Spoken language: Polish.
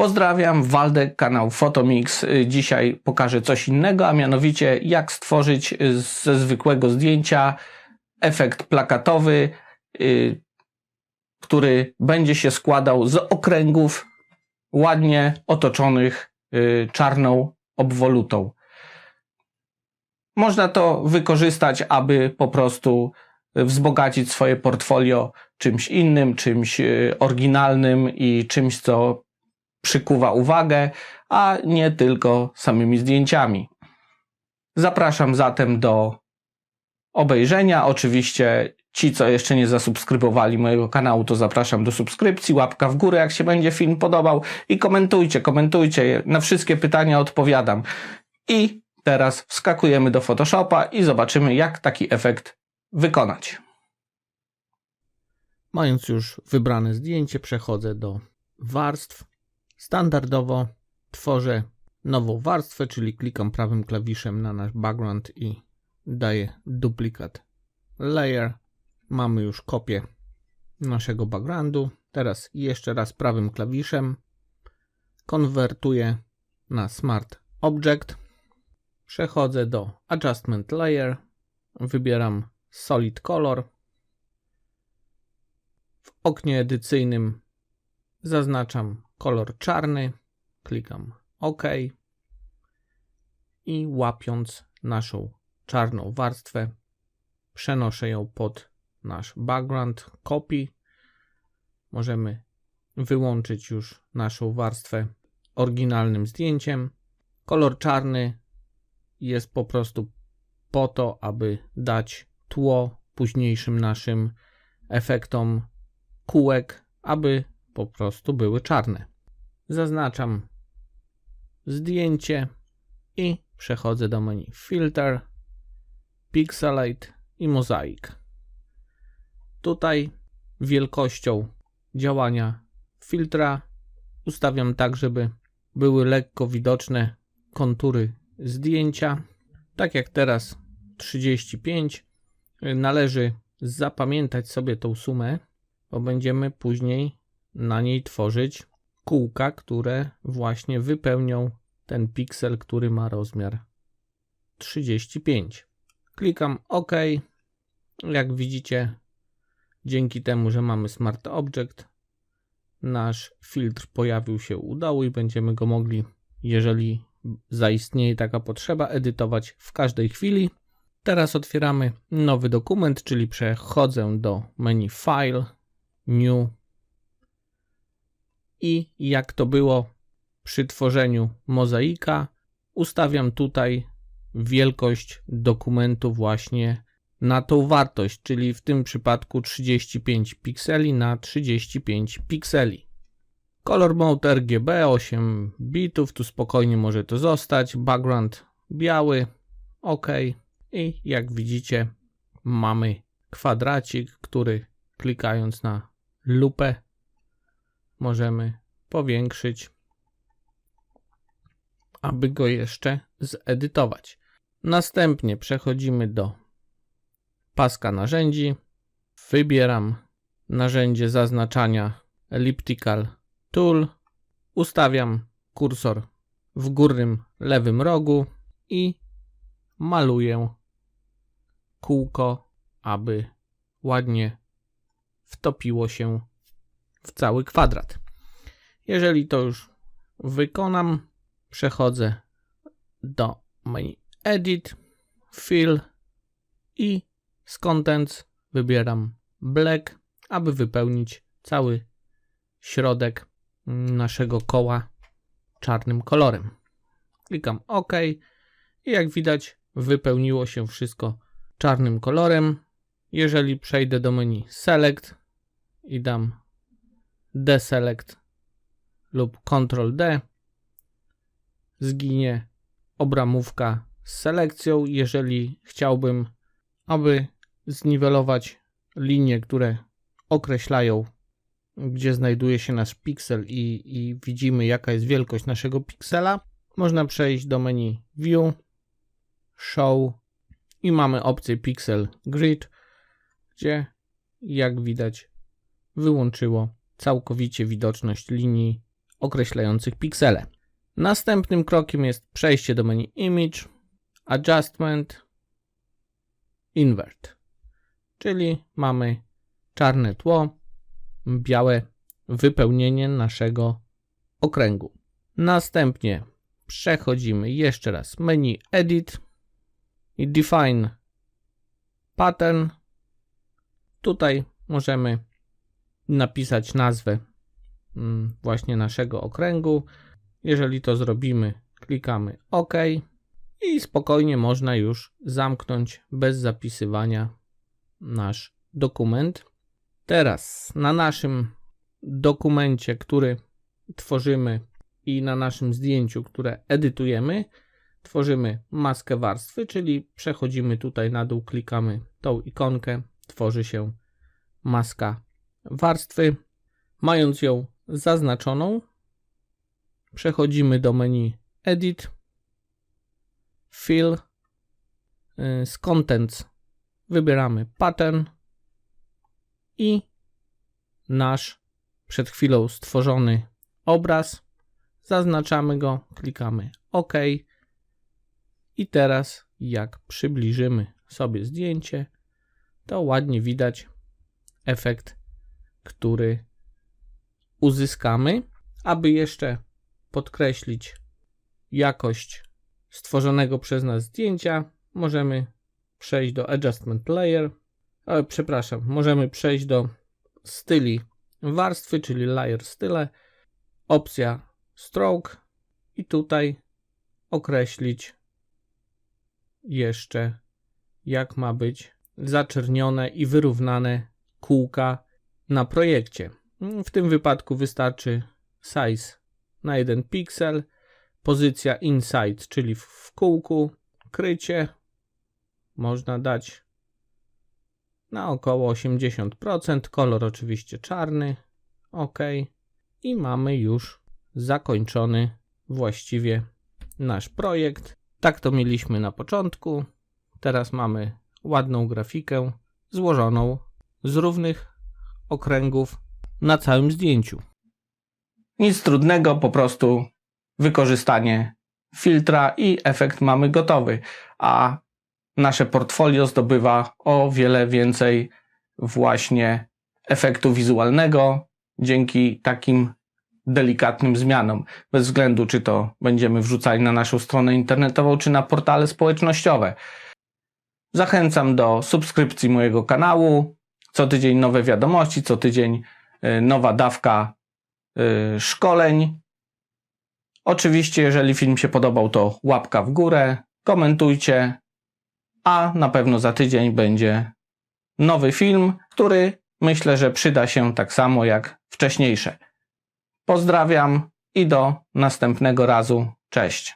Pozdrawiam, Waldek, kanał Photomix. Y, Dzisiaj pokażę coś innego, a mianowicie jak stworzyć y, ze zwykłego zdjęcia efekt plakatowy, y, który będzie się składał z okręgów ładnie otoczonych czarną obwolutą. Można to wykorzystać, aby po prostu wzbogacić swoje portfolio czymś innym, czymś oryginalnym i czymś, co przykuwa uwagę, a nie tylko samymi zdjęciami. Zapraszam zatem do obejrzenia. Oczywiście ci, co jeszcze nie zasubskrybowali mojego kanału, to zapraszam do subskrypcji, łapka w górę, jak się będzie film podobał i komentujcie, komentujcie. Na wszystkie pytania odpowiadam. I teraz wskakujemy do Photoshopa i zobaczymy, jak taki efekt wykonać. Mając już wybrane zdjęcie, przechodzę do warstw. Standardowo tworzę nową warstwę, czyli klikam prawym klawiszem na nasz background i daję duplikat layer. Mamy już kopię naszego backgroundu. Teraz jeszcze raz prawym klawiszem konwertuję na Smart Object. Przechodzę do Adjustment Layer. Wybieram Solid Color. W oknie edycyjnym zaznaczam kolor czarny. Klikam OK. I łapiąc naszą czarną warstwę, przenoszę ją pod nasz background copy. Możemy wyłączyć już naszą warstwę oryginalnym zdjęciem. Kolor czarny jest po prostu po to, aby dać tło późniejszym naszym efektom kółek, aby po prostu były czarne. Zaznaczam zdjęcie i przechodzę do menu Filter, Pixelate i Mosaic. Tutaj wielkością działania filtra ustawiam tak, żeby były lekko widoczne kontury zdjęcia. Tak jak teraz 35. Należy zapamiętać sobie tą sumę, bo będziemy później na niej tworzyć kółka, które właśnie wypełnią ten piksel, który ma rozmiar 35. Klikam OK. Jak widzicie, dzięki temu, że mamy Smart Object, nasz filtr pojawił się u dołu i będziemy go mogli, jeżeli zaistnieje taka potrzeba, edytować w każdej chwili. Teraz otwieramy nowy dokument, czyli przechodzę do menu File, New i jak to było przy tworzeniu mozaika, ustawiam tutaj wielkość dokumentu właśnie na tą wartość, czyli w tym przypadku 35 pikseli na 35 pikseli. Color Mode RGB 8 bitów, tu spokojnie może to zostać. Background biały, OK. I jak widzicie, mamy kwadracik, który klikając na lupę możemy powiększyć, aby go jeszcze zedytować. Następnie przechodzimy do paska narzędzi. Wybieram narzędzie zaznaczania Elliptical Tool. Ustawiam kursor w górnym lewym rogu i maluję kółko, aby ładnie wtopiło się w cały kwadrat. Jeżeli to już wykonam, przechodzę do menu Edit, Fill i z Contents wybieram Black, aby wypełnić cały środek naszego koła czarnym kolorem. Klikam OK i jak widać wypełniło się wszystko czarnym kolorem. Jeżeli przejdę do menu Select i dam Deselect lub Ctrl D, zginie obramówka z selekcją. Jeżeli chciałbym, aby zniwelować linie, które określają, gdzie znajduje się nasz piksel i, i widzimy, jaka jest wielkość naszego piksela, można przejść do menu View, Show i mamy opcję Pixel Grid, gdzie jak widać wyłączyło całkowicie widoczność linii określających piksele. Następnym krokiem jest przejście do menu Image, Adjustment, Invert, czyli mamy czarne tło, białe wypełnienie naszego okręgu. Następnie przechodzimy jeszcze raz menu Edit i Define Pattern. Tutaj możemy napisać nazwę mm, właśnie naszego okręgu. Jeżeli to zrobimy, klikamy OK i spokojnie można już zamknąć bez zapisywania nasz dokument. Teraz na naszym dokumencie, który tworzymy i na naszym zdjęciu, które edytujemy, tworzymy maskę warstwy, czyli przechodzimy tutaj na dół, klikamy tą ikonkę, tworzy się maska warstwy. Mając ją zaznaczoną, przechodzimy do menu Edit, Fill, y, z Contents wybieramy Pattern i nasz przed chwilą stworzony obraz. Zaznaczamy go, klikamy OK. I teraz, jak przybliżymy sobie zdjęcie, to ładnie widać efekt, który uzyskamy. Aby jeszcze podkreślić jakość stworzonego przez nas zdjęcia, możemy przejść do Adjustment Layer. E, przepraszam, możemy przejść do styli warstwy, czyli Layer Style, opcja Stroke i tutaj określić jeszcze jak ma być zaczernione i wyrównane kółka na projekcie. W tym wypadku wystarczy size na 1 piksel, pozycja inside, czyli w kółku, krycie można dać na około 80%, kolor oczywiście czarny, ok i mamy już zakończony właściwie nasz projekt. Tak to mieliśmy na początku. Teraz mamy ładną grafikę złożoną z równych okręgów na całym zdjęciu. Nic trudnego, po prostu wykorzystanie filtra i efekt mamy gotowy. A nasze portfolio zdobywa o wiele więcej właśnie efektu wizualnego dzięki takim delikatnym zmianom. Bez względu, czy to będziemy wrzucali na naszą stronę internetową, czy na portale społecznościowe. Zachęcam do subskrypcji mojego kanału. Co tydzień nowe wiadomości, co tydzień y, nowa dawka y, szkoleń. Oczywiście, jeżeli film się podobał, to łapka w górę, komentujcie, a na pewno za tydzień będzie nowy film, który myślę, że przyda się tak samo jak wcześniejsze. Pozdrawiam i do następnego razu. Cześć.